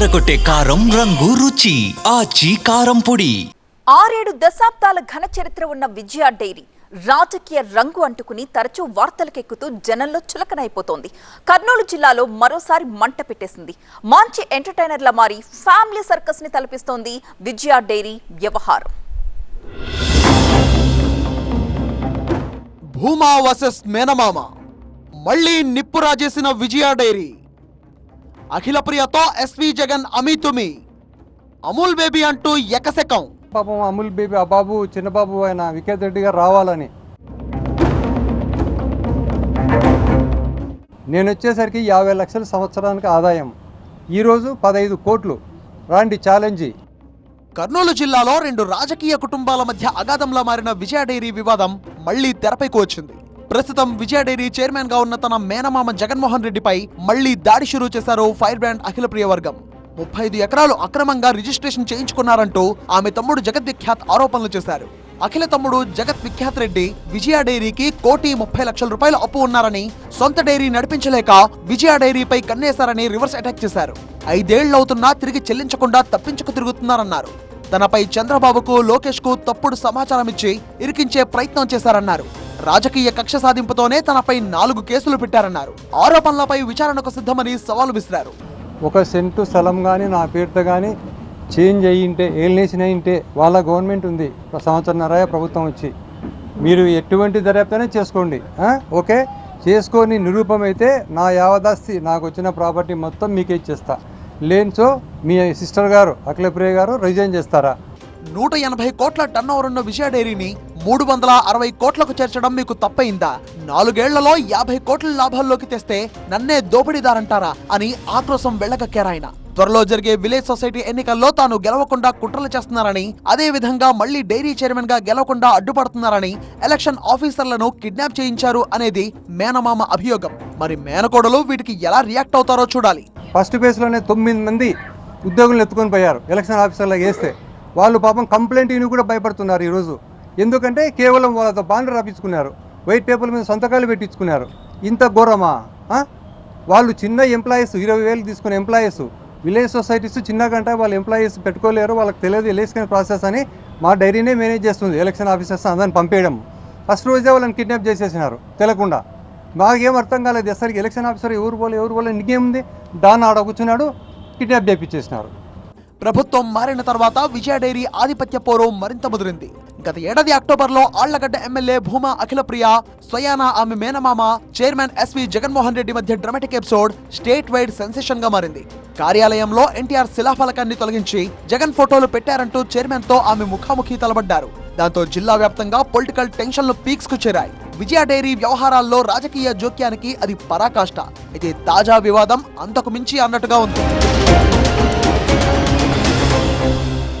అదరగొట్టే కారం రంగు రుచి ఆచి కారం పొడి. ఆరేడు దశాబ్దాల ఘన చరిత్ర ఉన్న విజయ డైరీ రాజకీయ రంగు అంటుకుని తరచూ వార్తలకెక్కుతూ జనంలో చులకనైపోతోంది. కర్నూలు జిల్లాలో మరోసారి మంట పెట్టేసింది. మంచి ఎంటర్టైనర్ల మారి ఫ్యామిలీ సర్కస్ని తలపిస్తోంది విజయ డైరీ వ్యవహారం. భూమా వర్సెస్ మేనమామ. మళ్ళీ నిప్పు రాజేసిన విజయ డైరీ. అఖిల ప్రియతో ఎస్వి జగన్ అమీతుమి అమూల్ బేబీ అంటూ ఎకసెకం. పాపం అమూల్ బేబీ ఆ బాబు చిన్నబాబు ఆయన వికేత్ రెడ్డి గారు రావాలని. నేను వచ్చేసరికి యాభై లక్షల సంవత్సరానికి ఆదాయం. ఈరోజు పదహైదు కోట్లు. రాండి ఛాలెంజీ. కర్నూలు జిల్లాలో రెండు రాజకీయ కుటుంబాల మధ్య అగాధంలా మారిన విజయ డైరీ వివాదం మళ్ళీ తెరపైకి వచ్చింది. ప్రస్తుతం విజయ డైరీ చైర్మన్గా ఉన్న తన మేనమామ జగన్మోహన్ రెడ్డిపై మళ్ళీ దాడి షురూ చేశారు ఫైర్ బ్రాండ్ అఖిల ప్రియవర్గం ముప్పై ఐదు ఎకరాలు అక్రమంగా రిజిస్ట్రేషన్ చేయించుకున్నారంటూ ఆమె తమ్ముడు జగత్ విఖ్యాత్ ఆరోపణలు చేశారు. అఖిల తమ్ముడు జగత్ విఖ్యాత్ రెడ్డి విజయ డైరీకి కోటి ముప్పై లక్షల రూపాయల అప్పు ఉన్నారని సొంత డైరీ నడిపించలేక విజయ డైరీపై కన్నేశారని రివర్స్ అటాక్ చేశారు. ఐదేళ్ళవుతున్నా తిరిగి చెల్లించకుండా తప్పించుకు తిరుగుతున్నారన్నారు. తనపై చంద్రబాబుకు లోకేష్కు తప్పుడు సమాచారం ఇచ్చి ఇరికించే ప్రయత్నం చేశారన్నారు. రాజకీయ కక్ష సాధింపుతోనే తనపై నాలుగు కేసులు పెట్టారన్నారు. ఆరోపణలపై విచారణకు సిద్ధమని సవాలు విసిరారు. ఒక సెంటు స్థలం కానీ నా పేరుతో కానీ చేంజ్ అయ్యింటే ఏలినేషన్ అయ్యింటే వాళ్ళ గవర్నమెంట్ ఉంది. సంవత్సరంన్నర ప్రభుత్వం వచ్చి మీరు ఎటువంటి దర్యాప్తనే చేసుకోండి? ఓకే? చేసుకొని నిరూపమైతే నా యావదాస్తి నాకు వచ్చిన ప్రాపర్టీ మొత్తం మీకే ఇచ్చేస్తా. లేనిచో మీ సిస్టర్ గారు అఖిలప్రియ గారు రిజైన్ చేస్తారా? నూట ఎనభై కోట్ల టర్నోవర్ ఉన్న విజయ డైరీని మూడు వందల అరవై కోట్లకు చేర్చడం మీకు తప్పయిందా నాలుగేళ్ళలో యాభై కోట్ల లాభాల్లోకి తెస్తే నన్నే దోపిడీదారంటారా అని ఆక్రోశం వెళ్ళగక్కారాయన. త్వరలో జరిగే విలేజ్ సొసైటీ ఎన్నికల్లో తాను గెలవకుండా కుట్రలు చేస్తున్నారని అదే విధంగా మళ్ళీ డైరీ చైర్మన్గా గెలవకుండా అడ్డుపడుతున్నారని ఎలక్షన్ ఆఫీసర్లను కిడ్నాప్ చేయించారు అనేది మేనమామ అభియోగం. మరి మేనకోడలు వీటికి ఎలా రియాక్ట్ అవుతారో చూడాలి. ఫస్ట్ ఫేజ్లోనే తొమ్మిది మంది ఉద్యోగులను ఎత్తుకొని పోయారు. ఎలక్షన్ ఆఫీసర్లకు వేస్తే వాళ్ళు పాపం కంప్లైంట్ కూడా భయపడుతున్నారు ఈరోజు. ఎందుకంటే కేవలం వాళ్ళతో బాండ్ రాపించుకున్నారు. వైట్ పేపర్ల మీద సంతకాలు పెట్టించుకున్నారు. ఇంత ఘోరమా? వాళ్ళు చిన్న ఎంప్లాయీస్ ఇరవై వేలు తీసుకునే ఎంప్లాయీస్ విలేజ్ సొసైటీస్ చిన్న గంట వాళ్ళు ఎంప్లాయీస్ పెట్టుకోలేరు వాళ్ళకి తెలియదు ఎలక్షన్ ప్రాసెస్ అని మా డైరీనే మేనేజ్ చేస్తుంది ఎలక్షన్ ఆఫీసర్స్ అందరిని పంపేయడం. ఫస్ట్ రోజే వాళ్ళని కిడ్నాప్ చేసేసినారు తెలకుండా. మాకేం అర్థం కాలేదు అసలు ఎలక్షన్ ఆఫీసర్ ఎవరు పోలే ఎవరు పోలే నీకేముంది? దాన్ని ఆడ కూర్చున్నాడు కిడ్నాప్ చేపించేసినారు. ప్రభుత్వం మారిన తర్వాత విజయ డైరీ ఆధిపత్య పోరు మరింత ముదిరింది. గత ఏడాది అక్టోబర్లో ఆళ్ళగడ్డ ఎమ్మెల్యే భూమా అఖిలప్రియ స్వయానా ఆమె మేనమామ చైర్మన్ ఎస్వి జగన్మోహన్ రెడ్డి మధ్య డ్రామాటిక్ ఎపిసోడ్ స్టేట్ వైడ్ సెన్సేషన్గా మారింది. కార్యాలయంలో ఎన్టీఆర్ శిలాఫలకాన్ని తొలగించి జగన్ ఫోటోలు పెట్టారంటూ చైర్మన్తో ఆమె ముఖాముఖి తలబడ్డారు. దాంతో జిల్లా వ్యాప్తంగా పొలిటికల్ టెన్షన్లు పీక్స్కు చేరాయి. విజయ డైరీ వ్యవహారాల్లో రాజకీయ జోక్యానికి అది పరాకాష్ట. అయితే తాజా వివాదం అంతకు మించి అన్నట్టుగా ఉంది.